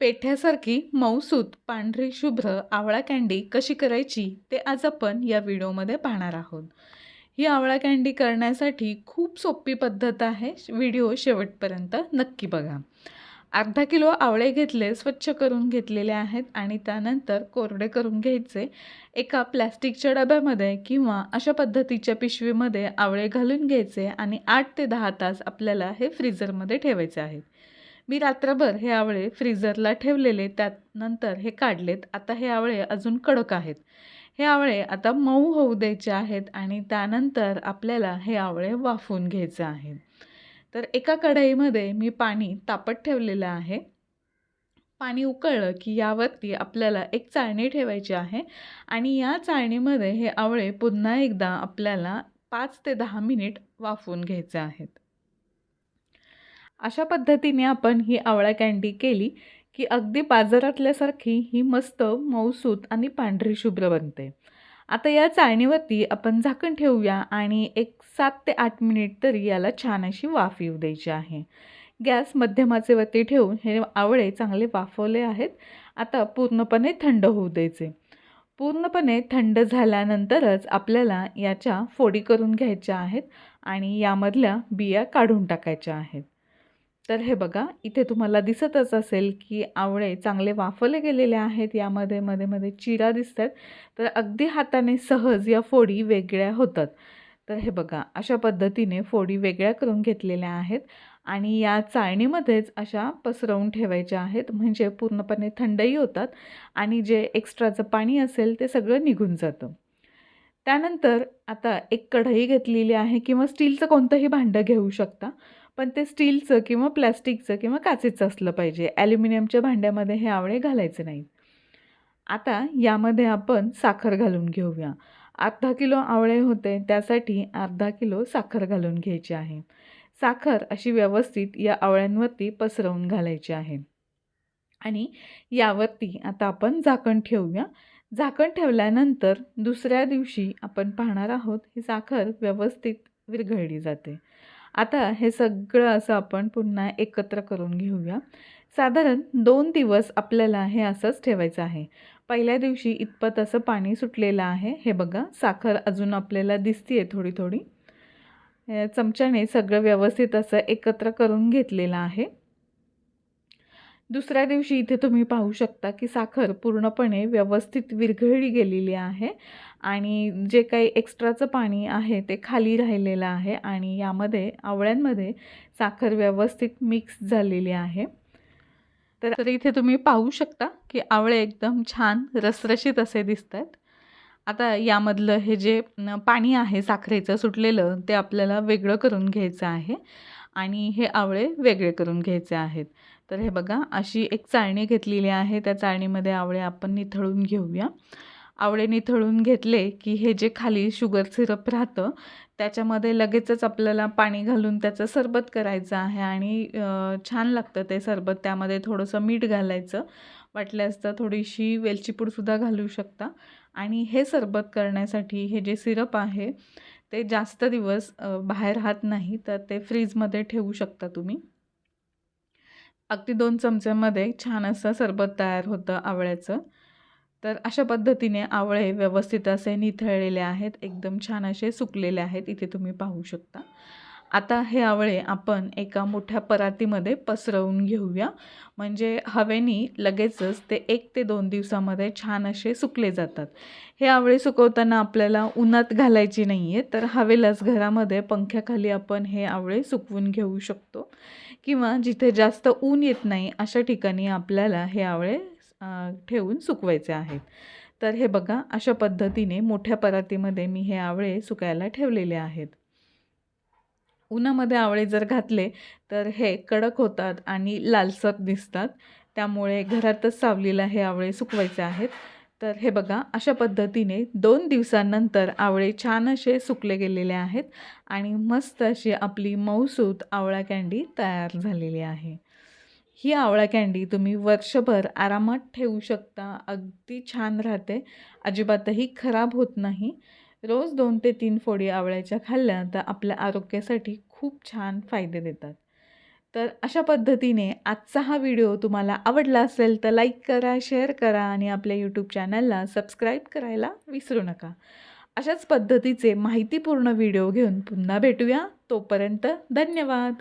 पेठ्यासारखी मऊसूत पांढरी शुभ्र आवळा कँडी कशी करायची ते आज आपण या व्हिडिओमध्ये पाहणार आहोत. ही आवळा कँडी करण्यासाठी खूप सोपी पद्धत आहे. व्हिडिओ शेवटपर्यंत नक्की बघा. अर्धा किलो आवळे घेतले स्वच्छ करून घेतलेले आहेत आणि त्यानंतर कोरडे करून घ्यायचे. एका प्लॅस्टिकच्या डब्यामध्ये किंवा अशा पद्धतीच्या पिशवीमध्ये आवळे घालून घ्यायचे आणि आठ ते दहा तास आपल्याला हे फ्रीजरमध्ये ठेवायचे आहेत. मी रात्रभर हे आवळे फ्रीझरला ठेवलेले त्यानंतर हे काढलेत. आता हे आवळे अजून कडक आहेत. हे आवळे आता मऊ होऊ द्यायचे आहेत आणि त्यानंतर आपल्याला हे आवळे वाफवून घ्यायचे आहे तर एका कढईमध्ये मी पाणी तापत ठेवलेलं आहे. पाणी उकळलं की यावरती आपल्याला एक चाळणी ठेवायची आहे आणि या चाळणीमध्ये हे आवळे पुन्हा एकदा आपल्याला पाच ते दहा मिनिट वाफवून घ्यायचे आहेत. अशा पद्धतीने आपण ही आवळा कँडी केली की अगदी बाजारातल्यासारखी ही मस्त मऊसूत आणि पांढरी शुभ्र बनते. आता या चाळणीवरती आपण झाकण ठेवूया आणि एक सात ते आठ मिनिट तरी याला छान अशी वाफ येऊ द्यायची आहे. गॅस मध्यमाचेवरती ठेवून हे आवळे चांगले वाफवले आहेत. आता पूर्णपणे थंड होऊ द्यायचे. पूर्णपणे थंड झाल्यानंतरच आपल्याला याच्या फोडी करून घ्यायच्या आहेत आणि यामधल्या बिया काढून टाकायच्या आहेत. तर हे बघा इथे तुम्हाला दिसतच असेल की आवळे चांगले वाफवले गेलेले आहेत. यामध्ये मध्ये मध्ये चिरा दिसतात. तर अगदी हाताने सहज या फोडी वेगळ्या होतात. तर हे बघा अशा पद्धतीने फोडी वेगळ्या करून घेतलेल्या आहेत आणि या चाळणीमध्येच अशा पसरवून ठेवायच्या आहेत. म्हणजे पूर्णपणे थंडही होतात आणि जे एक्स्ट्राचं पाणी असेल ते सगळं निघून जातं. त्यानंतर आता एक कढई घेतलेली आहे किंवा स्टीलचं कोणतंही भांडं घेऊ शकता. पण ते स्टीलचं किंवा प्लॅस्टिकचं किंवा काचेचं असलं पाहिजे. ॲल्युमिनियमच्या भांड्यामध्ये हे आवळे घालायचे नाहीत. आता यामध्ये आपण साखर घालून घेऊया. अर्धा किलो आवळे होते त्यासाठी अर्धा किलो साखर घालून घ्यायची आहे. साखर अशी व्यवस्थित या आवळ्यांवरती पसरवून घालायची आहे. आणि यावरती आता आपण झाकण ठेवूया. झाकण ठेवल्यानंतर दुसऱ्या दिवशी आपण पाहणार आहोत ही साखर व्यवस्थित विरघळली जाते. आता हे सगळं असं आपण पुन्हा एकत्र करून घेऊया. साधारण दोन दिवस आपल्याला हे असंच ठेवायचं आहे. पहिल्या दिवशी इतपत असं पाणी सुटलेलं आहे. हे बघा साखर अजून आपल्याला दिसते आहे थोडी थोडी चमच्याने सगळं व्यवस्थित असं एकत्र करून घेतलेलं आहे. दुसऱ्या दिवशी इथे तुम्ही पाहू शकता की साखर पूर्णपणे व्यवस्थित विरघळली गेलेली आहे आणि जे काही एक्स्ट्राचं पाणी आहे ते खाली राहिलेलं आहे आणि यामध्ये आवळ्यांमध्ये साखर व्यवस्थित मिक्स झालेली आहे. तर इथे तुम्ही पाहू शकता की आवळे एकदम छान रसरशीत असे दिसत आहेत आता यामधलं हे जे पाणी आहे साखरेचं सुटलेलं ते आपल्याला वेगळं करून घ्यायचं आहे आणि हे आवळे वेगळे करून घ्यायचे आहेत. तर हे बघा अशी एक चाळणी घेतलेली आहे. त्या चाळणीमध्ये आवळे आपण निथळून घेऊया. आवळे निथळून घेतले की हे जे खाली शुगर सिरप राहतं त्याच्यामध्ये लगेचच आपल्याला पाणी घालून त्याचं सरबत करायचं आहे आणि छान लागतं ते सरबत. त्यामध्ये थोडंसं मीठ घालायचं. वाटल्यास तर थोडीशी वेलचीपूडसुद्धा घालू शकता. आणि हे सरबत करण्यासाठी हे जे सिरप आहे ते जास्त दिवस बाहेर राहत नाही. तर ते फ्रीजमध्ये ठेवू शकता तुम्ही. अगदी दोन चमच्यामध्ये छान असं सरबत तयार होतं आवळ्याचं. तर अशा पद्धतीने आवळे व्यवस्थित असे निथळलेले आहेत एकदम छान असे सुकलेले आहेत इथे तुम्ही पाहू शकता. आता हे आवळे आपण एका मोठ्या परातीमध्ये पसरवून घेऊया. म्हणजे हवेनी लगेचच ते एक ते दोन दिवसामध्ये छान असे सुकले जातात. हे आवळे सुकवताना आपल्याला उन्हात घालायची नाही आहे तर हवेलाच घरामध्ये पंख्याखाली आपण हे आवळे सुकवून घेऊ शकतो. किंवा जिथे जास्त ऊन येत नाही अशा ठिकाणी आपल्याला हे आवळे ठेवून सुकवायचे आहेत. तर हे बघा अशा पद्धतीने मोठ्या परातीमध्ये मी हे आवळे सुकायला ठेवलेले आहेत. उन्हामध्ये आवळे जर घातले तर हे कडक होतात आणि लालसर दिसतात. त्यामुळे घरातच सावलीला हे आवळे सुकवायचे आहेत. तर हे बघा अशा पद्धतीने दोन दिवसांनंतर आवळे छान असे सुकले गेलेले आहेत आणि मस्त अशी आपली मऊसूत आवळा कँडी तयार झालेली आहे. ही आवळा कँडी तुम्ही वर्षभर आरामात ठेवू शकता अगदी छान राहते अजिबातही खराब होत नाही. रोज दोन ते तीन फोडी आवळ्याच्या खाल्ल्या तर आपल्या आरोग्यासाठी खूप छान फायदे देतात. तर अशा पद्धतीने आजचा हा व्हिडिओ तुम्हाला आवडला असेल तर लाईक करा शेअर करा आणि आपल्या यूट्यूब चॅनलला सबस्क्राईब करायला विसरू नका. अशाच पद्धतीचे माहितीपूर्ण व्हिडिओ घेऊन पुन्हा भेटूया. तोपर्यंत धन्यवाद.